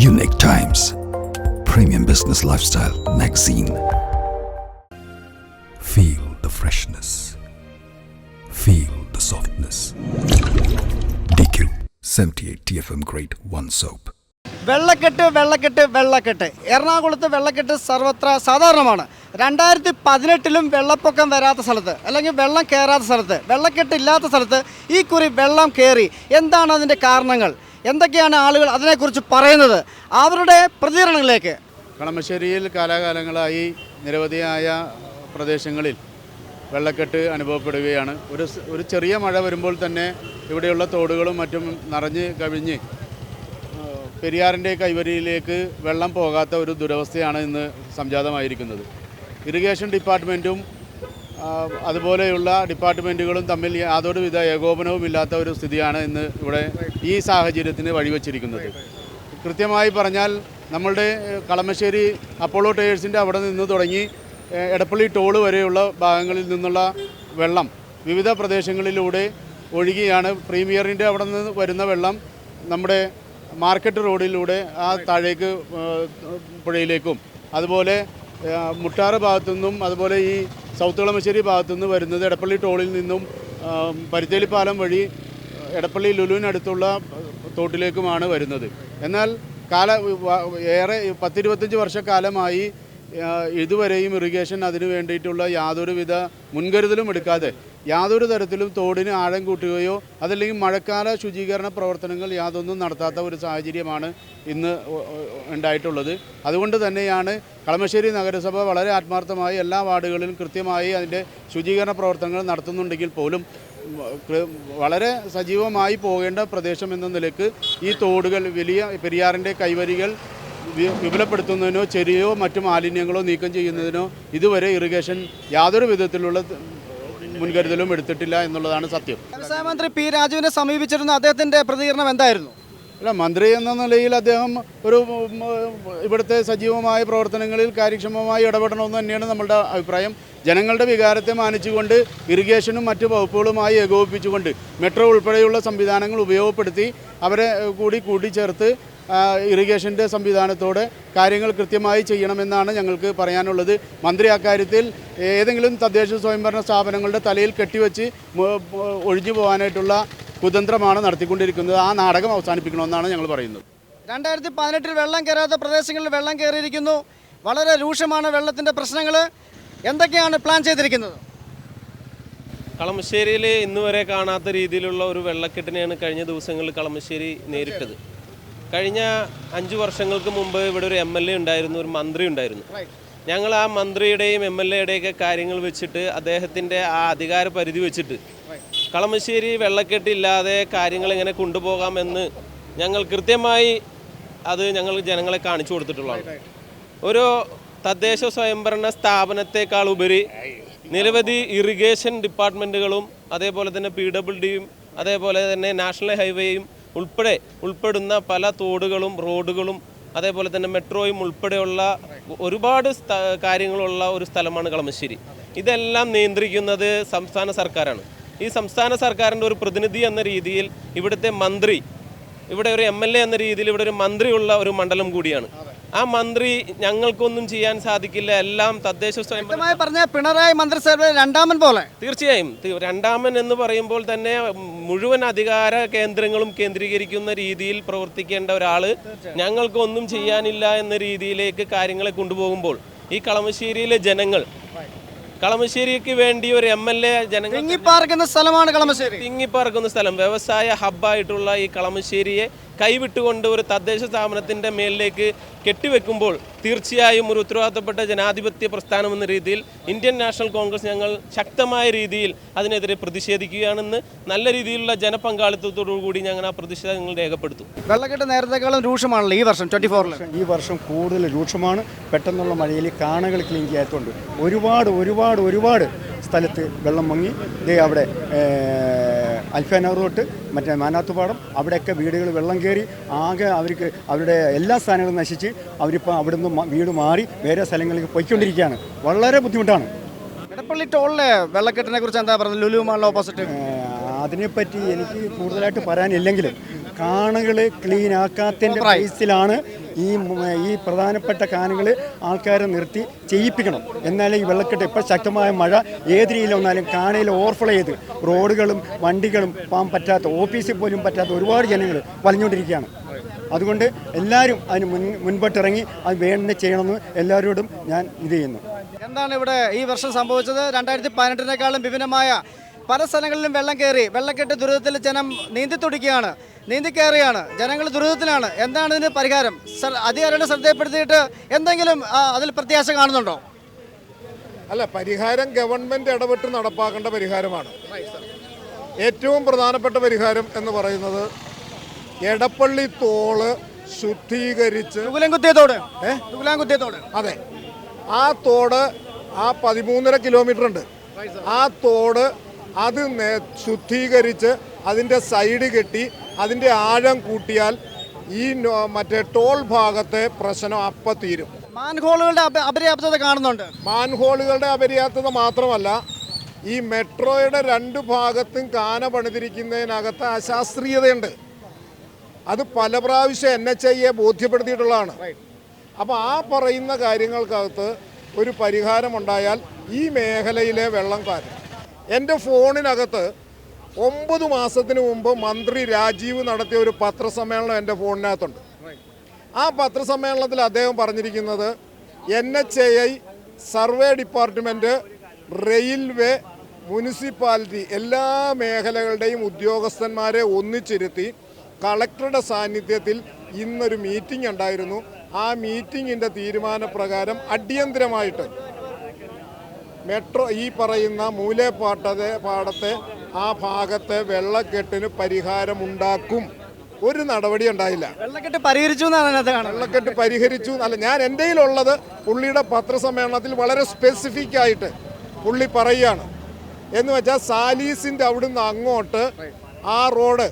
Unique Times Premium Business Lifestyle Magazine. Feel the freshness. Feel the softness. DQ 78 TFM Grade 1 Soap. വെള്ളക്കെട്ട് വെള്ളക്കെട്ട് വെള്ളക്കെട്ട് എറണാകുളത്ത് വെള്ളക്കെട്ട് സർവത്ര സാധാരണമാണ് രണ്ടായിരത്തി പതിനെട്ടിലും വെള്ളപ്പൊക്കം വരാത്ത സ്ഥലത്ത് അല്ലെങ്കിൽ വെള്ളം കയറാത്ത സ്ഥലത്ത് വെള്ളക്കെട്ട് ഇല്ലാത്ത സ്ഥലത്ത് ഈ കുറി വെള്ളം കയറി എന്താണ് അതിന്റെ കാരണങ്ങൾ എന്തൊക്കെയാണ് ആളുകൾ അതിനെക്കുറിച്ച് പറയുന്നത്? അവരുടെ പ്രതികരണങ്ങളിലേക്ക്. കളമശ്ശേരിയിൽ കാലാകാലങ്ങളായി നിരവധിയായ പ്രദേശങ്ങളിൽ വെള്ളക്കെട്ട് അനുഭവപ്പെടുകയാണ്. ഒരു ഒരു ചെറിയ മഴ വരുമ്പോൾ തന്നെ ഇവിടെയുള്ള തോടുകളും മറ്റും നിറഞ്ഞ് കവിഞ്ഞ് പെരിയാറിന്റെ കൈവരിയിലേക്ക് വെള്ളം പോകാത്ത ഒരു ദുരവസ്ഥയാണ് ഇന്ന് സംജാതമായിരിക്കുന്നത്. ഇറിഗേഷൻ ഡിപ്പാർട്ട്മെന്റും അതുപോലെയുള്ള ഡിപ്പാർട്ട്മെന്റുകളും തമ്മിൽ യാതൊരുവിധ ഏകോപനവും ഇല്ലാത്ത ഒരു സ്ഥിതിയാണ് ഇന്ന് ഇവിടെ ഈ സാഹചര്യത്തിന് വഴിവെച്ചിരിക്കുന്നത്. കൃത്യമായി പറഞ്ഞാൽ നമ്മളുടെ കളമശ്ശേരി അപ്പോളോ ടയേഴ്സിന്റെ അവിടെ നിന്ന് തുടങ്ങി എടപ്പള്ളി ടോൾ വരെയുള്ള ഭാഗങ്ങളിൽ നിന്നുള്ള വെള്ളം വിവിധ പ്രദേശങ്ങളിലൂടെ ഒഴുകിയാണ്. പ്രീമിയറിന്റെ അവിടെ നിന്ന് വരുന്ന വെള്ളം നമ്മുടെ മാർക്കറ്റ് റോഡിലൂടെ ആ താഴേക്ക് പുഴയിലേക്കും അതുപോലെ മുട്ടാറ് ഭാഗത്തു നിന്നും അതുപോലെ ഈ സൗത്ത് കളമശ്ശേരി ഭാഗത്തു നിന്ന് വരുന്നത് എടപ്പള്ളി ടോളിൽ നിന്നും പരുത്തേലിപ്പാലം വഴി എടപ്പള്ളി ലുലുവിനടുത്തുള്ള തോട്ടിലേക്കുമാണ് വരുന്നത്. എന്നാൽ കാല ഏറെ പത്തിരുപത്തഞ്ച് വർഷക്കാലമായി ഇതുവരെയും ഇറിഗേഷൻ അതിനു വേണ്ടിയിട്ടുള്ള യാതൊരുവിധ മുൻകരുതലും എടുക്കാതെ യാതൊരു തരത്തിലും തോടിന് ആഴം കൂട്ടുകയോ അതല്ലെങ്കിൽ മഴക്കാല ശുചീകരണ പ്രവർത്തനങ്ങൾ യാതൊന്നും നടത്താത്ത ഒരു സാഹചര്യമാണ് ഇന്ന് ഉണ്ടായിട്ടുള്ളത്. അതുകൊണ്ട് തന്നെയാണ് കളമശ്ശേരി നഗരസഭ വളരെ ആത്മാർത്ഥമായി എല്ലാ വാർഡുകളിലും കൃത്യമായി അതിന്റെ ശുചീകരണ പ്രവർത്തനങ്ങൾ നടത്തുന്നുണ്ടെങ്കിൽ പോലും വളരെ സജീവമായി പോകേണ്ട പ്രദേശം എന്ന നിലയ്ക്ക് ഈ തോടുകൾ വലിയ പെരിയാറിന്റെ കൈവരികൾ വിപുലപ്പെടുത്തുന്നതിനോ ചെരിയോ മറ്റു മാലിന്യങ്ങളോ നീക്കം ചെയ്യുന്നതിനോ ഇതുവരെ ഇറിഗേഷൻ യാതൊരു വിധത്തിലുള്ള മുൻകരുതലും എടുത്തിട്ടില്ല എന്നുള്ളതാണ് സത്യം. വ്യവസായ മന്ത്രി പി രാജുവിനെ സമീപിച്ചിരുന്ന അദ്ദേഹത്തിന്റെ പ്രതികരണം എന്തായിരുന്നു? അല്ല മന്ത്രി എന്ന നിലയിൽ അദ്ദേഹം ഒരു ഇവിടുത്തെ സജീവമായ പ്രവർത്തനങ്ങളിൽ കാര്യക്ഷമമായി ഇടപെടണമെന്ന് തന്നെയാണ് നമ്മളുടെ അഭിപ്രായം. ജനങ്ങളുടെ വികാരത്തെ മാനിച്ചുകൊണ്ട് ഇറിഗേഷനും മറ്റ് വകുപ്പുകളുമായി ഏകോപിപ്പിച്ചുകൊണ്ട് മെട്രോ ഉൾപ്പെടെയുള്ള സംവിധാനങ്ങൾ ഉപയോഗപ്പെടുത്തി അവരെ കൂടി കൂട്ടിച്ചേർത്ത് ഇറിഗേഷന്റെ സംവിധാനത്തോടെ കാര്യങ്ങൾ കൃത്യമായി ചെയ്യണമെന്നാണ് ഞങ്ങൾക്ക് പറയാനുള്ളത്. മന്ത്രി അക്കാര്യത്തിൽ ഏതെങ്കിലും തദ്ദേശ സ്വയംഭരണ സ്ഥാപനങ്ങളുടെ തലയിൽ കെട്ടിവെച്ച് ഒഴിഞ്ഞു പോകാനായിട്ടുള്ള കുതന്ത്രമാണ് നടത്തിക്കൊണ്ടിരിക്കുന്നത്. ആ നാടകം അവസാനിപ്പിക്കണമെന്നാണ് ഞങ്ങൾ പറയുന്നത്. രണ്ടായിരത്തി പതിനെട്ടിൽ വെള്ളം കയറാത്ത പ്രദേശങ്ങളിൽ വെള്ളം കയറിയിരിക്കുന്നു. വളരെ രൂക്ഷമാണ് വെള്ളത്തിന്റെ പ്രശ്നങ്ങൾ എന്തൊക്കെയാണ് പ്ലാൻ ചെയ്തിരിക്കുന്നത്? കളമശ്ശേരിയിൽ ഇന്നുവരെ കാണാത്ത രീതിയിലുള്ള ഒരു വെള്ളക്കെട്ടിനെയാണ് കഴിഞ്ഞ ദിവസങ്ങളിൽ കളമശ്ശേരി നേരിട്ടത് കഴിഞ്ഞ അഞ്ചു വർഷങ്ങൾക്ക് മുമ്പ് ഇവിടെ ഒരു എം എൽ എ ഉണ്ടായിരുന്നു ഒരു മന്ത്രി ഉണ്ടായിരുന്നു. ഞങ്ങൾ ആ മന്ത്രിയുടെയും എം എൽ എയുടെയൊക്കെ കാര്യങ്ങൾ വെച്ചിട്ട് അദ്ദേഹത്തിന്റെ ആ അധികാര പരിധി വെച്ചിട്ട് കളമശ്ശേരി വെള്ളക്കെട്ടില്ലാതെ കാര്യങ്ങൾ എങ്ങനെ കൊണ്ടുപോകാമെന്ന് ഞങ്ങൾ കൃത്യമായി അത് ഞങ്ങൾ ജനങ്ങളെ കാണിച്ചു കൊടുത്തിട്ടുള്ളതാണ്. ഒരു തദ്ദേശ സ്വയംഭരണ സ്ഥാപനത്തെക്കാൾ ഉപരി നിരവധി ഇറിഗേഷൻ ഡിപ്പാർട്ട്മെന്റുകളും അതേപോലെ തന്നെ പി ഡബ്ല്യു ഡിയും അതേപോലെ തന്നെ നാഷണൽ ഹൈവേയും ഉൾപ്പെടെ ഉൾപ്പെടുന്ന പല തോടുകളും റോഡുകളും അതേപോലെ തന്നെ മെട്രോയും ഉൾപ്പെടെയുള്ള ഒരുപാട് കാര്യങ്ങളുള്ള ഒരു സ്ഥലമാണ് കളമശ്ശേരി. ഇതെല്ലാം നിയന്ത്രിക്കുന്നത് സംസ്ഥാന സർക്കാരാണ്. ഈ സംസ്ഥാന സർക്കാരിന്റെ ഒരു പ്രതിനിധി എന്ന രീതിയിൽ ഇവിടുത്തെ മന്ത്രി ഇവിടെ ഒരു എം എന്ന രീതിയിൽ ഇവിടെ ഒരു മന്ത്രിയുള്ള ഒരു മണ്ഡലം കൂടിയാണ്. ആ മന്ത്രി ഞങ്ങൾക്കൊന്നും ചെയ്യാൻ സാധിക്കില്ല. എല്ലാം തദ്ദേശ സ്വയംഭരണ പറഞ്ഞ പിണറായി മന്ത്രിസഭ രണ്ടാമൻ പോലെ. തീർച്ചയായും. രണ്ടാമൻ എന്ന് പറയുമ്പോൾ തന്നെ മുഴുവൻ അധികാര കേന്ദ്രങ്ങളും കേന്ദ്രീകരിക്കുന്ന രീതിയിൽ പ്രവർത്തിക്കേണ്ട ഒരാൾ ഞങ്ങൾക്കൊന്നും ചെയ്യാനില്ല എന്ന രീതിയിലേക്ക് കാര്യങ്ങളെ കൊണ്ടുപോകുമ്പോൾ ഈ കളമശ്ശേരിയിലെ ജനങ്ങൾ കളമശ്ശേരിക്ക് വേണ്ടി ഒരു എം എൽ എ ജനങ്ങൾ തിങ്ങിപ്പാർക്കുന്ന സ്ഥലമാണ് കളമശ്ശേരി. തിങ്ങിപ്പാർക്കുന്ന സ്ഥലം. വ്യവസായ ഹബ്ബായിട്ടുള്ള ഈ കളമശ്ശേരിയെ കൈവിട്ടുകൊണ്ട് ഒരു തദ്ദേശ സ്ഥാപനത്തിന്റെ മേലിലേക്ക് കെട്ടിവെക്കുമ്പോൾ തീർച്ചയായും ഒരു ഉത്തരവാദിത്തപ്പെട്ട ജനാധിപത്യ പ്രസ്ഥാനം എന്ന രീതിയിൽ ഇന്ത്യൻ നാഷണൽ കോൺഗ്രസ് ഞങ്ങൾ ശക്തമായ രീതിയിൽ അതിനെതിരെ പ്രതിഷേധിക്കുകയാണെന്ന് നല്ല രീതിയിലുള്ള ജനപങ്കാളിത്തത്തോടുകൂടി ഞങ്ങൾ ആ പ്രതിഷേധങ്ങൾ രേഖപ്പെടുത്തും. വെള്ളക്കെട്ട് നേരത്തെക്കാളും രൂക്ഷമാണല്ലോ ഈ വർഷം ട്വന്റി ഫോറിൽ ഈ വർഷം കൂടുതൽ രൂക്ഷമാണ്. പെട്ടെന്നുള്ള മഴയിൽ കാണകൾ ക്ലീൻ ചെയ്യാത്തതുകൊണ്ട് ഒരുപാട് ഒരുപാട് ഒരുപാട് സ്ഥലത്ത് വെള്ളം മുങ്ങി അവിടെ അൽഫാനൂർ തൊട്ട് മറ്റേ മാനാത്തുപാടം അവിടെയൊക്കെ വീടുകൾ വെള്ളം കയറി ആകെ അവർക്ക് അവരുടെ എല്ലാ സ്ഥാനങ്ങളും നശിച്ച് അവരിപ്പോൾ അവിടുന്ന് വീട് മാറി വേറെ സ്ഥലങ്ങളിലേക്ക് പോയിക്കൊണ്ടിരിക്കുകയാണ്. വളരെ ബുദ്ധിമുട്ടാണ്. എടപ്പള്ളി ടോളിലെ വെള്ളക്കെട്ടിനെ കുറിച്ച് എന്താ പറയുന്നത് ലുലു മാളിലെ ഓപ്പോസിറ്റ് അതിനെപ്പറ്റി എനിക്ക് കൂടുതലായിട്ട് പറയാനില്ലെങ്കിലും കാണുകൾ ക്ലീൻ ആക്കാത്തതിന്റെ ബേസിലാണ് ഈ ഈ പ്രധാനപ്പെട്ട കാനുകൾ ആൾക്കാരെ നിർത്തി ചെയ്യിപ്പിക്കണം. എന്നാലേ ഈ വെള്ളക്കെട്ട് ഇപ്പോൾ ശക്തമായ മഴ ഏത് രീതിയിൽ വന്നാലും കാനയിൽ ഓവർഫ്ലോ ചെയ്ത് റോഡുകളും വണ്ടികളും പോകാൻ പറ്റാത്ത ഓഫീസിൽ പോലും പറ്റാത്ത ഒരുപാട് ജനങ്ങൾ വലഞ്ഞുകൊണ്ടിരിക്കുകയാണ്. അതുകൊണ്ട് എല്ലാവരും അതിന് മുൻ മുൻപോട്ടിറങ്ങി അത് വേണ്ട ചെയ്യണമെന്ന് എല്ലാവരോടും ഞാൻ ഇത് ചെയ്യുന്നു. എന്താണ് ഇവിടെ ഈ വർഷം സംഭവിച്ചത്? രണ്ടായിരത്തി പതിനെട്ടിനേക്കാളും വിഭിന്നമായ പല സ്ഥലങ്ങളിലും വെള്ളം കയറി വെള്ളക്കെട്ട് ദുരിതത്തിൽ ജനം നീന്തി തുടിക്കുകയാണ്. നീന്തി ജനങ്ങൾ ദുരിതത്തിലാണ്. എന്താണ് ഇതിന് പരിഹാരം? അധികാരികളുടെ ശ്രദ്ധയിൽപ്പെടുത്തിയിട്ട് എന്തെങ്കിലും അതിൽ പ്രത്യാശ കാണുന്നുണ്ടോ? അല്ല പരിഹാരം ഗവൺമെന്റ് ഇടപെട്ട് നടപ്പാക്കേണ്ട പരിഹാരമാണ്. ഏറ്റവും പ്രധാനപ്പെട്ട പരിഹാരം എന്ന് പറയുന്നത് എടപ്പള്ളി തോൾ ശുദ്ധീകരിച്ച് തുകുലംകുത്തിയത്തോട് തുകുലാംകുത്തിയത്തോട് അതെ. ആ തോട് ആ പതിമൂന്നര കിലോമീറ്റർ ഉണ്ട്. ആ തോട് അത് ശുദ്ധീകരിച്ച് അതിന്റെ സൈഡ് കെട്ടി അതിന്റെ ആഴം കൂട്ടിയാൽ ഈ മറ്റേ ടോൾ ഭാഗത്തെ പ്രശ്നം അപ്പം തീരും. മാൻഹോളുകളുടെ അപ- അപര്യാപ്തത കാണുന്നുണ്ട്. മാൻഹോളുകളുടെ അപര്യാപ്തത മാത്രമല്ല ഈ മെട്രോയുടെ രണ്ട് ഭാഗത്തും കാന പണിതിരിക്കുന്നതിനകത്ത് അശാസ്ത്രീയതയുണ്ട്. അത് പല പ്രാവശ്യം എൻ എച്ച് ഐയെ ബോധ്യപ്പെടുത്തിയിട്ടുള്ളതാണ്. അപ്പോൾ ആ പറയുന്ന കാര്യങ്ങൾക്കകത്ത് ഒരു പരിഹാരമുണ്ടായാൽ ഈ മേഖലയിലെ വെള്ളം കാര്യം എന്റെ ഫോണിനകത്ത് ഒമ്പത് മാസത്തിന് മുമ്പ് മന്ത്രി രാജീവ് നടത്തിയ ഒരു പത്രസമ്മേളനം എന്റെ ഫോണിനകത്തുണ്ട്. ആ പത്രസമ്മേളനത്തിൽ അദ്ദേഹം പറഞ്ഞിരിക്കുന്നത് N H A I survey department railway municipality എല്ലാ മേഖലകളുടെയും ഉദ്യോഗസ്ഥന്മാരെ ഒന്നിച്ചിരുത്തി കളക്ടറുടെ സാന്നിധ്യത്തിൽ ഇന്നൊരു മീറ്റിംഗ് ഉണ്ടായിരുന്നു. ആ മീറ്റിങ്ങിന്റെ തീരുമാനപ്രകാരം അടിയന്തിരമായിട്ട് മെട്രോ ഈ പറയുന്ന മൂലേപ്പാട്ടത്തെ പാടത്തെ ആ ഭാഗത്തെ വെള്ളക്കെട്ടിന് പരിഹാരമുണ്ടാക്കും. ഒരു നടപടി ഉണ്ടായില്ല. വെള്ളക്കെട്ട് പരിഹരിച്ചു വെള്ളക്കെട്ട് പരിഹരിച്ചു അല്ല ഞാൻ എന്റെ ഉള്ളത് പുള്ളിയുടെ പത്രസമ്മേളനത്തിൽ വളരെ സ്പെസിഫിക് ആയിട്ട് പുള്ളി പറയുകയാണ്. എന്ന് വെച്ചാൽ സാലീസിന്റെ അവിടുന്ന് അങ്ങോട്ട് ആ റോഡ്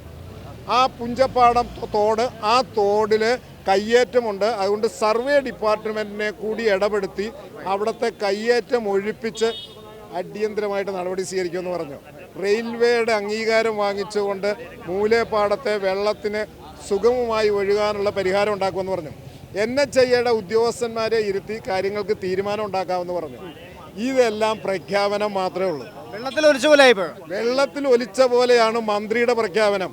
ആ പുഞ്ചപ്പാടം തോട് ആ തോടിൽ കയ്യേറ്റമുണ്ട്. അതുകൊണ്ട് സർവേ ഡിപ്പാർട്ട്മെന്റിനെ കൂടി ഇടപെടുത്തി അവിടുത്തെ കയ്യേറ്റം ഒഴിപ്പിച്ച് അടിയന്തരമായിട്ട് നടപടി സ്വീകരിക്കുമെന്ന് പറഞ്ഞു. റെയിൽവേയുടെ അംഗീകാരം വാങ്ങിച്ചുകൊണ്ട് മൂലേപ്പാടത്തെ വെള്ളത്തിന് സുഗമമായി ഒഴുകാനുള്ള പരിഹാരം ഉണ്ടാക്കുമെന്ന് പറഞ്ഞു. എൻ എച്ച് ഐയുടെ ഉദ്യോഗസ്ഥന്മാരെ ഇരുത്തി കാര്യങ്ങൾക്ക് തീരുമാനം ഉണ്ടാക്കാമെന്ന് പറഞ്ഞു. ഇതെല്ലാം പ്രഖ്യാപനം മാത്രമേ ഉള്ളൂ. വെള്ളത്തിൽ ഒലിച്ച പോലെ വെള്ളത്തിൽ ഒലിച്ച പോലെയാണ് മന്ത്രിയുടെ പ്രഖ്യാപനം.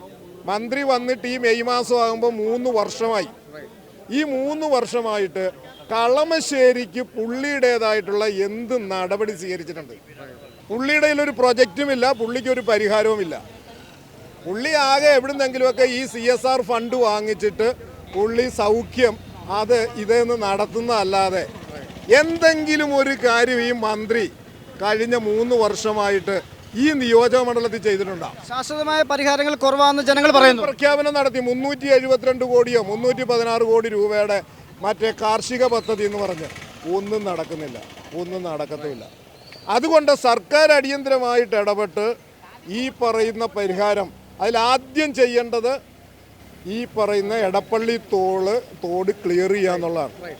മന്ത്രി വന്നിട്ട് ഈ മെയ് മാസം ആകുമ്പോൾ മൂന്ന് വർഷമായി. ഈ മൂന്ന് വർഷമായിട്ട് കളമശ്ശേരിക്ക് പുള്ളിയുടേതായിട്ടുള്ള എന്ത് നടപടി സ്വീകരിച്ചിട്ടുണ്ട്? പുള്ളിയുടെ ഒരു പ്രൊജക്റ്റുമില്ല പുള്ളിക്ക് ഒരു പരിഹാരവുമില്ല. പുള്ളി ആകെ എവിടുന്നെങ്കിലുമൊക്കെ ഈ സി എസ് ആർ ഫണ്ട് വാങ്ങിച്ചിട്ട് പുള്ളി സൗഖ്യം അത് ഇതെന്ന് നടത്തുന്നതല്ലാതെ എന്തെങ്കിലും ഒരു കാര്യം ഈ മന്ത്രി കഴിഞ്ഞ മൂന്ന് വർഷമായിട്ട് ഈ നിയോജക മണ്ഡലത്തിൽ ചെയ്തിട്ടുണ്ടാവും ശാശ്വതമായ പരിഹാരങ്ങൾ കുറവാണെന്ന് ജനങ്ങൾ പറയുന്നു. പ്രഖ്യാപനം നടത്തി മുന്നൂറ്റി എഴുപത്തിരണ്ട് കോടിയോ മുന്നൂറ്റി പതിനാറ് കോടി രൂപയുടെ മറ്റേ കാർഷിക പദ്ധതി എന്ന് പറഞ്ഞ് ഒന്നും നടക്കുന്നില്ല. ഒന്നും നടക്കത്തുമില്ല. അതുകൊണ്ട് സർക്കാർ അടിയന്തരമായിട്ട് ഇടപെട്ട് ഈ പറയുന്ന പരിഹാരം അതിലാദ്യം ചെയ്യേണ്ടത് ഈ പറയുന്ന എടപ്പള്ളി തോൾ തോട് ക്ലിയർ ചെയ്യുക എന്നുള്ളതാണ്.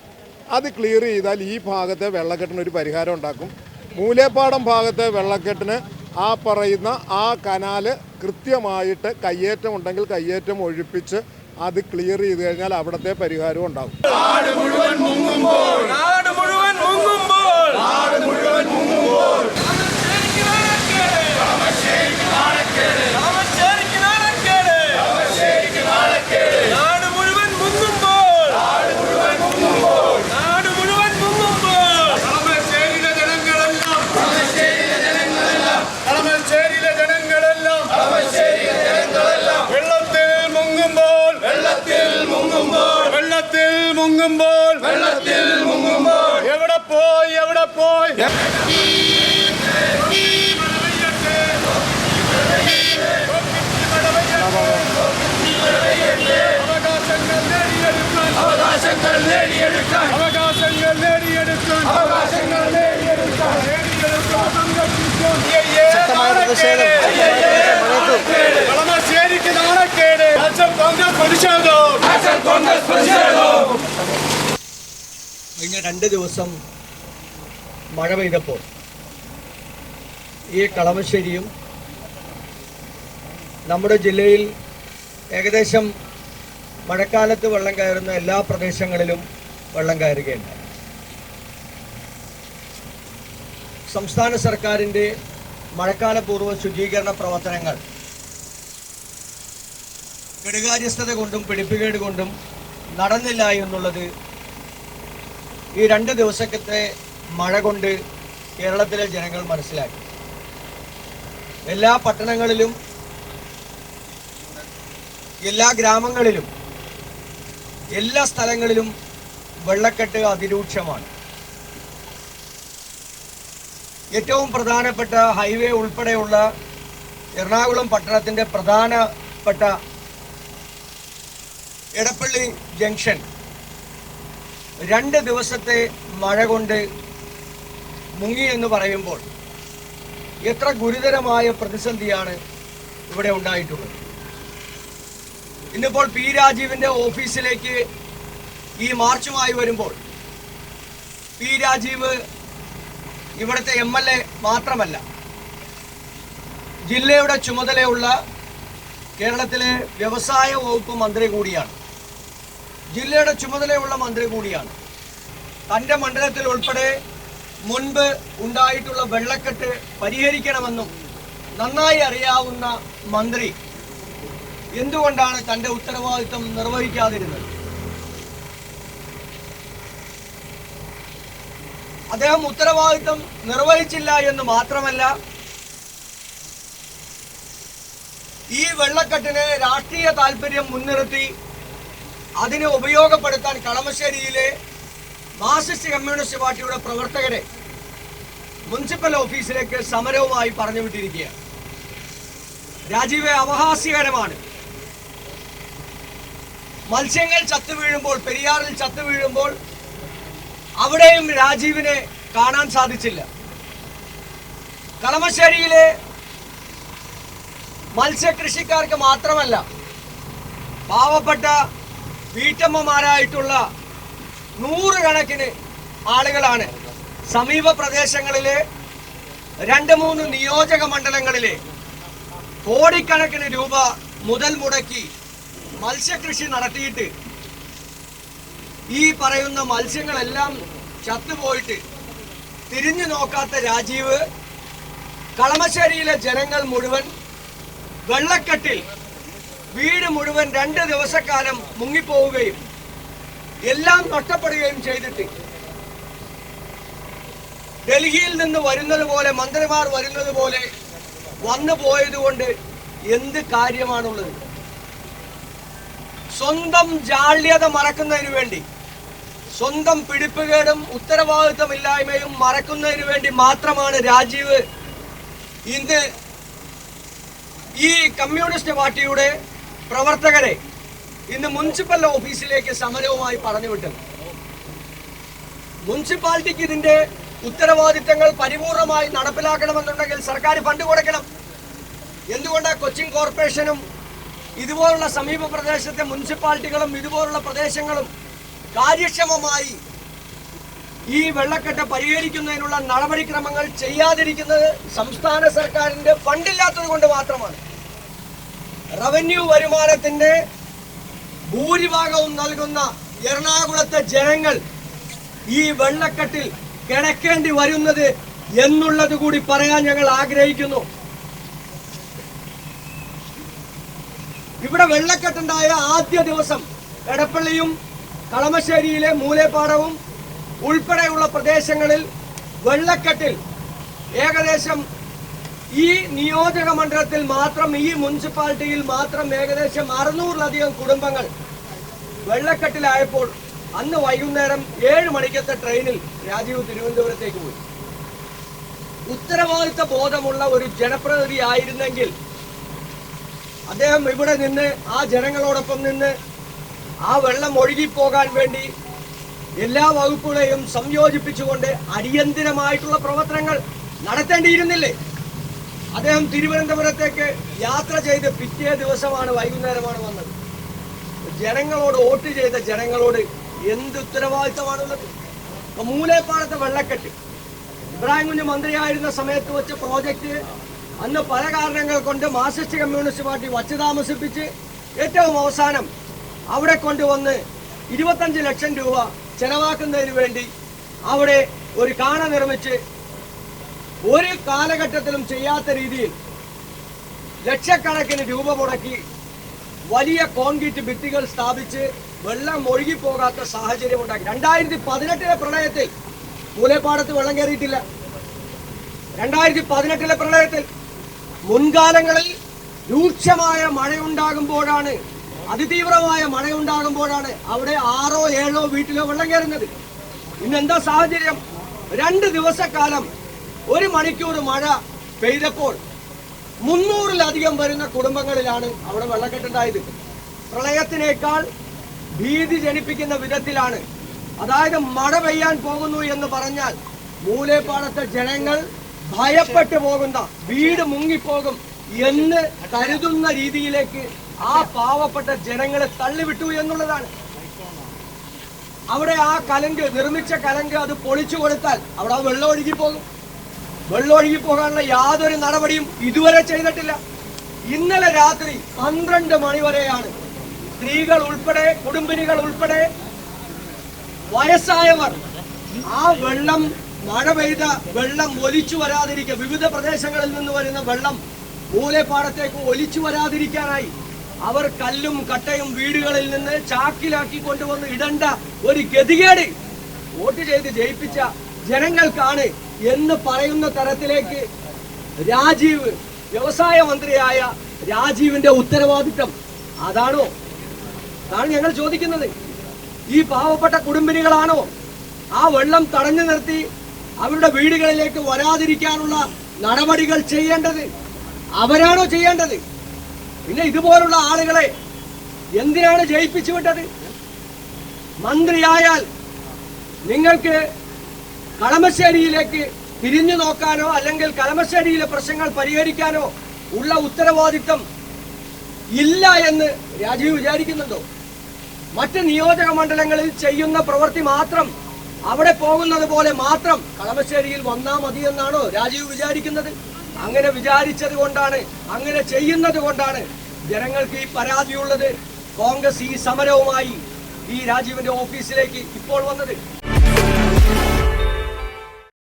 അത് ക്ലിയർ ചെയ്താൽ ഈ ഭാഗത്തെ വെള്ളക്കെട്ടിന് ഒരു പരിഹാരം ഉണ്ടാക്കും. മൂലേപ്പാടം ഭാഗത്തെ വെള്ളക്കെട്ടിന് ആ പറയുന്ന ആ കനാല് കൃത്യമായിട്ട് കയ്യേറ്റം ഉണ്ടെങ്കിൽ കയ്യേറ്റം ഒഴിപ്പിച്ച് അത് ക്ലിയർ ചെയ്ത് കഴിഞ്ഞാൽ അവിടുത്തെ പരിഹാരവും ഉണ്ടാകും നാട് മുഴുവൻ മുങ്ങുമ്പോൾ നാട് മുഴുവൻ മുങ്ങുമ്പോൾ കളമശ്ശേരിക്ക് നാണക്കേട് കളമശ്ശേരിക്ക് നാണക്കേട് നാട് മുഴുവൻ മുങ്ങുമ്പോൾ നാട് മുഴുവൻ മുങ്ങുമ്പോൾ നാട് മുഴുവൻ മുങ്ങുമ്പോൾ കളമശ്ശേരിയിലെ ജനങ്ങളെല്ലാം കളമശ്ശേരിയിലെ ജനങ്ങളെല്ലാം കളമശ്ശേരിയിലെ ജനങ്ങളെല്ലാം കളമശ്ശേരിയിലെ ജനങ്ങളെല്ലാം വെള്ളത്തിൽ മുങ്ങുമ്പോൾ വെള്ളത്തിൽ മുങ്ങുമ്പോൾ വെള്ളത്തിൽ മുങ്ങുമ്പോൾ വെള്ളത്തിൽ മുങ്ങുമ്പോൾ എവിടെ പോയി. പോയി അവകാശങ്ങൾ നേടിയെടുക്കാൻ അവകാശങ്ങൾ നേടിയെടുക്കാൻ അവകാശങ്ങൾ നേടിയെടുക്കാൻ. കളമശ്ശേരിക്ക് നാണക്കേട്. കോൺഗ്രസ് കോൺഗ്രസ് കഴിഞ്ഞ രണ്ട് ദിവസം മഴ പെയ്തപ്പോൾ ഈ കളമശ്ശേരിയും നമ്മുടെ ജില്ലയിൽ ഏകദേശം മഴക്കാലത്ത് വെള്ളം കയറുന്ന എല്ലാ പ്രദേശങ്ങളിലും വെള്ളം കയറുകയുണ്ട് സംസ്ഥാന സർക്കാരിന്റെ മഴക്കാലപൂർവ ശുചീകരണ പ്രവർത്തനങ്ങൾ കെടുകാര്യസ്ഥത കൊണ്ടും പിടിപ്പുകേട് കൊണ്ടും നടന്നില്ല എന്നുള്ളത് ഈ രണ്ട് ദിവസത്തെ മഴ കൊണ്ട് കേരളത്തിലെ ജനങ്ങൾ മനസ്സിലാക്കി. എല്ലാ പട്ടണങ്ങളിലും എല്ലാ ഗ്രാമങ്ങളിലും എല്ലാ സ്ഥലങ്ങളിലും വെള്ളക്കെട്ട് അതിരൂക്ഷമാണ്. ഏറ്റവും പ്രധാനപ്പെട്ട ഹൈവേ ഉൾപ്പെടെയുള്ള എറണാകുളം പട്ടണത്തിന്റെ പ്രധാനപ്പെട്ട എടപ്പള്ളി ജംഗ്ഷൻ. രണ്ട് ദിവസത്തെ മഴ കൊണ്ട് മുങ്ങി എന്ന് പറയുമ്പോൾ എത്ര ഗുരുതരമായ പ്രതിസന്ധിയാണ് ഇവിടെ ഉണ്ടായിട്ടുള്ളത്. ഇന്നിപ്പോൾ പി രാജീവിന്റെ ഓഫീസിലേക്ക് ഈ മാർച്ചുമായി വരുമ്പോൾ പി രാജീവ് ഇവിടുത്തെ എം എൽ എ മാത്രമല്ല ജില്ലയുടെ ചുമതലയുള്ള കേരളത്തിലെ വ്യവസായ വകുപ്പ് മന്ത്രി കൂടിയാണ്. ജില്ലയുടെ ചുമതലയുള്ള മന്ത്രി കൂടിയാണ്. തന്റെ മണ്ഡലത്തിൽ ഉൾപ്പെടെ മുൻപ് ഉണ്ടായിട്ടുള്ള വെള്ളക്കെട്ട് പരിഹരിക്കണമെന്നും നന്നായി അറിയാവുന്ന മന്ത്രി എന്തുകൊണ്ടാണ് തന്റെ ഉത്തരവാദിത്വം നിർവഹിക്കാതിരുന്നത്? അദ്ദേഹം ഉത്തരവാദിത്വം നിർവഹിച്ചില്ല എന്ന് മാത്രമല്ല ഈ വെള്ളക്കെട്ടിന് രാഷ്ട്രീയ താല്പര്യം മുൻനിർത്തി അതിനെ ഉപയോഗപ്പെടുത്താൻ കളമശ്ശേരിയിലെ മാർസിസ്റ്റ് കമ്മ്യൂണിസ്റ്റ് പാർട്ടിയുടെ പ്രവർത്തകരെ മുനിസിപ്പൽ ഓഫീസിലേക്ക് സമരവുമായി പറഞ്ഞു വിട്ടിരിക്കുകയാണ് രാജീവ് അവഹാസ്യകരമാണ്. മത്സ്യങ്ങൾ ചത്തുവീഴുമ്പോൾ പെരിയാറിൽ ചത്തുവീഴുമ്പോൾ അവിടെയും രാജീവിനെ കാണാൻ സാധിച്ചില്ല. കളമശ്ശേരിയിലെ മത്സ്യകൃഷിക്കാർക്ക് മാത്രമല്ല പാവപ്പെട്ട വീട്ടമ്മമാരായിട്ടുള്ള നൂറുകണക്കിന് ആളുകളാണ് സമീപ പ്രദേശങ്ങളിലെ രണ്ട് മൂന്ന് നിയോജക മണ്ഡലങ്ങളിലെ കോടിക്കണക്കിന് രൂപ മുതൽ മുടക്കി മത്സ്യകൃഷി നടത്തിയിട്ട് ഈ പറയുന്ന മത്സ്യങ്ങളെല്ലാം ചത്തുപോയിട്ട് തിരിഞ്ഞു നോക്കാത്ത രാജീവ് കളമശ്ശേരിയിലെ ജനങ്ങൾ മുഴുവൻ വെള്ളക്കെട്ടിൽ വീട് മുഴുവൻ രണ്ട് ദിവസക്കാലം മുങ്ങിപ്പോവുകയും എല്ലാം നഷ്ടപ്പെടുകയും ചെയ്തിട്ട് ഡൽഹിയിൽ നിന്ന് വരുന്നത് പോലെ മന്ത്രിമാർ വരുന്നത് പോലെ വന്നു പോയതുകൊണ്ട് എന്ത് കാര്യമാണുള്ളത്? സ്വന്തം ജാള്യത മറക്കുന്നതിന് വേണ്ടി സ്വന്തം പിടിപ്പുകേടും ഉത്തരവാദിത്തമില്ലായ്മയും മറക്കുന്നതിന് വേണ്ടി മാത്രമാണ് രാജീവ് ഇന്ന് ഈ കമ്മ്യൂണിസ്റ്റ് പാർട്ടിയുടെ പ്രവർത്തകരെ ഇന്ന് മുനിസിപ്പൽ ഓഫീസിലേക്ക് സമരവുമായി പറഞ്ഞു വിട്ടത് മുനിസിപ്പാലിറ്റിക്ക് ഇതിന്റെ ഉത്തരവാദിത്തങ്ങൾ പരിപൂർണമായി നടപ്പിലാക്കണമെന്നുണ്ടെങ്കിൽ സർക്കാർ ഫണ്ട് കൊടുക്കണം. എന്തുകൊണ്ട് കൊച്ചിൻ കോർപ്പറേഷനും ഇതുപോലുള്ള സമീപ പ്രദേശത്തെ മുനിസിപ്പാലിറ്റികളും ഇതുപോലുള്ള പ്രദേശങ്ങളും കാര്യക്ഷമമായി ഈ വെള്ളക്കെട്ട് പരിഹരിക്കുന്നതിനുള്ള നടപടിക്രമങ്ങൾ ചെയ്യാതിരിക്കുന്നത് സംസ്ഥാന സർക്കാരിന്റെ ഫണ്ടില്ലാത്തത് കൊണ്ട് മാത്രമാണ്. റവന്യൂ വരുമാനത്തിന്റെ ഭൂരിഭാഗവും നൽകുന്ന എറണാകുളത്തെ ജനങ്ങൾ ഈ വെള്ളക്കെട്ടിൽ കിടക്കേണ്ടി വരുന്നത് എന്നുള്ളത് കൂടി പറയാൻ ഞങ്ങൾ ആഗ്രഹിക്കുന്നു. ഇവിടെ വെള്ളക്കെട്ടുണ്ടായ ആദ്യ ദിവസം എടപ്പള്ളിയും കളമശ്ശേരിയിലെ മൂലേപ്പാടവും ഉൾപ്പെടെയുള്ള പ്രദേശങ്ങളിൽ വെള്ളക്കെട്ടിൽ ഏകദേശം ഈ നിയോജക മണ്ഡലത്തിൽ മാത്രം ഈ മുനിസിപ്പാലിറ്റിയിൽ മാത്രം ഏകദേശം അറുന്നൂറിലധികം കുടുംബങ്ങൾ വെള്ളക്കെട്ടിലായപ്പോൾ അന്ന് വൈകുന്നേരം ഏഴ് മണിക്കത്തെ ട്രെയിനിൽ രാജീവ് തിരുവനന്തപുരത്തേക്ക് പോയി. ഉത്തരവാദിത്ത ബോധമുള്ള ഒരു ജനപ്രതിനിധി ആയിരുന്നെങ്കിൽ അദ്ദേഹം ഇവിടെ നിന്ന് ആ ജനങ്ങളോടൊപ്പം നിന്ന് ആ വെള്ളം ഒഴുകിപ്പോകാൻ വേണ്ടി എല്ലാ വകുപ്പുകളെയും സംയോജിപ്പിച്ചുകൊണ്ട് അടിയന്തിരമായിട്ടുള്ള പ്രവർത്തനങ്ങൾ നടത്തേണ്ടിയിരുന്നില്ലേ? അദ്ദേഹം തിരുവനന്തപുരത്തേക്ക് യാത്ര ചെയ്ത് പിറ്റേ ദിവസമാണ് വൈകുന്നേരമാണ് വന്നത്. ജനങ്ങളോട് വോട്ട് ചെയ്ത ജനങ്ങളോട് എന്ത് ഉത്തരവാദിത്തമാണുള്ളത്? മൂലേപ്പാടത്തെ വെള്ളക്കെട്ട്. ഇബ്രാഹിം കുഞ്ഞ് മന്ത്രിയായിരുന്ന സമയത്ത് വെച്ച പ്രോജക്റ്റ് അന്ന് പല കാരണങ്ങൾ കൊണ്ട് മാർക്സിസ്റ്റ് കമ്മ്യൂണിസ്റ്റ് പാർട്ടി വച്ച് താമസിപ്പിച്ച് ഏറ്റവും അവസാനം അവിടെ കൊണ്ടുവന്ന് ഇരുപത്തഞ്ച് ലക്ഷം രൂപ ചെലവാക്കുന്നതിന് വേണ്ടി അവിടെ ഒരു കാണ നിർമ്മിച്ച് ഒരു കാലഘട്ടത്തിലും ചെയ്യാത്ത രീതിയിൽ ലക്ഷക്കണക്കിന് രൂപ മുടക്കി വലിയ കോൺക്രീറ്റ് ഭിത്തികൾ സ്ഥാപിച്ച് വെള്ളം ഒഴുകി ഒഴുകിപ്പോകാത്ത സാഹചര്യം ഉണ്ടാക്കി. രണ്ടായിരത്തി പതിനെട്ടിലെ പ്രളയത്തിൽ മൂലപ്പാടത്ത് വെള്ളം കയറിയിട്ടില്ല. രണ്ടായിരത്തി പതിനെട്ടിലെ പ്രളയത്തിൽ മുൻകാലങ്ങളിൽ രൂക്ഷമായ മഴയുണ്ടാകുമ്പോഴാണ് അതിതീവ്രമായ മഴയുണ്ടാകുമ്പോഴാണ് അവിടെ ആറോ ഏഴോ വീട്ടിലോ വെള്ളം കയറുന്നത്. ഇന്ന് എന്താ സാഹചര്യം? രണ്ട് ദിവസക്കാലം ഒരു മണിക്കൂർ മഴ പെയ്തപ്പോൾ മുന്നൂറിലധികം വരുന്ന കുടുംബങ്ങളിലാണ് അവിടെ വെള്ളക്കെട്ടുണ്ടായത് പ്രളയത്തിനേക്കാൾ ഭീതി ജനിപ്പിക്കുന്ന വിധത്തിലാണ്. അതായത് മഴ പെയ്യാൻ പോകുന്നു എന്ന് പറഞ്ഞാൽ മൂലേപ്പാടത്തെ ജനങ്ങൾ ഭയപ്പെട്ടു പോകുന്ന വീട് മുങ്ങിപ്പോകും എന്ന് കരുതുന്ന രീതിയിലേക്ക് ആ പാവപ്പെട്ട ജനങ്ങളെ തള്ളിവിട്ടു എന്നുള്ളതാണ്. അവിടെ ആ കലങ്ക് നിർമ്മിച്ച കലങ്ക് അത് പൊളിച്ചു കൊടുത്താൽ അവിടെ വെള്ളം ഒഴുകി പോകും വെള്ളം ഒഴുകി പോകാനുള്ള യാതൊരു നടപടിയും ഇതുവരെ ചെയ്തിട്ടില്ല. ഇന്നലെ രാത്രി പന്ത്രണ്ട് മണി വരെയാണ് സ്ത്രീകൾ ഉൾപ്പെടെ കുടുംബിനികൾ ഉൾപ്പെടെ വയസ്സായവർ ആ വെള്ളം മഴ പെയ്ത വെള്ളം ഒലിച്ചു വരാതിരിക്കുക വിവിധ പ്രദേശങ്ങളിൽ നിന്ന് വരുന്ന വെള്ളം മൂലപ്പാടത്തേക്ക് ഒലിച്ചു വരാതിരിക്കാനായി അവർ കല്ലും കട്ടയും വീടുകളിൽ നിന്ന് ചാക്കിലാക്കി കൊണ്ടുവന്ന് ഇടണ്ട ഒരു ഗതികേട് വോട്ട് ചെയ്ത് ജയിപ്പിച്ച ജനങ്ങൾക്കാണ് എന്ന് പറയുന്ന തരത്തിലേക്ക് രാജീവ് വ്യവസായ മന്ത്രിയായ രാജീവിന്റെ ഉത്തരവാദിത്തം. അതാണോ? അതാണ് ഞങ്ങൾ ചോദിക്കുന്നത്. ഈ പാവപ്പെട്ട കുടുംബിനികളാണോ ആ വെള്ളം തടഞ്ഞു നിർത്തി അവരുടെ വീടുകളിലേക്ക് വരാതിരിക്കാനുള്ള നടപടികൾ ചെയ്യേണ്ടത്? അവരാണോ ചെയ്യേണ്ടത്? പിന്നെ ഇതുപോലുള്ള ആളുകളെ എന്തിനാണ് ജയിപ്പിച്ചു വിട്ടത്? മന്ത്രിയായാൽ നിങ്ങൾക്ക് കളമശ്ശേരിയിലേക്ക് തിരിഞ്ഞു നോക്കാനോ അല്ലെങ്കിൽ കളമശ്ശേരിയിലെ പ്രശ്നങ്ങൾ പരിഹരിക്കാനോ ഉള്ള ഉത്തരവാദിത്തം ഇല്ല എന്ന് രാജീവ് വിചാരിക്കുന്നുണ്ടോ? മറ്റ് നിയോജക മണ്ഡലങ്ങളിൽ ചെയ്യുന്ന പ്രവൃത്തി മാത്രം അവിടെ പോകുന്നത് പോലെ മാത്രം കളമശ്ശേരിയിൽ വന്നാ മതി എന്നാണോ രാജീവ് വിചാരിക്കുന്നത്? അങ്ങനെ വിചാരിച്ചത് കൊണ്ടാണ് അങ്ങനെ ചെയ്യുന്നത് കൊണ്ടാണ് ജനങ്ങൾക്ക് ഈ പരാതിയുള്ളത്. കോൺഗ്രസ് ഈ സമരവുമായി ഈ രാജീവിന്റെ ഓഫീസിലേക്ക് ഇപ്പോൾ വന്നത്.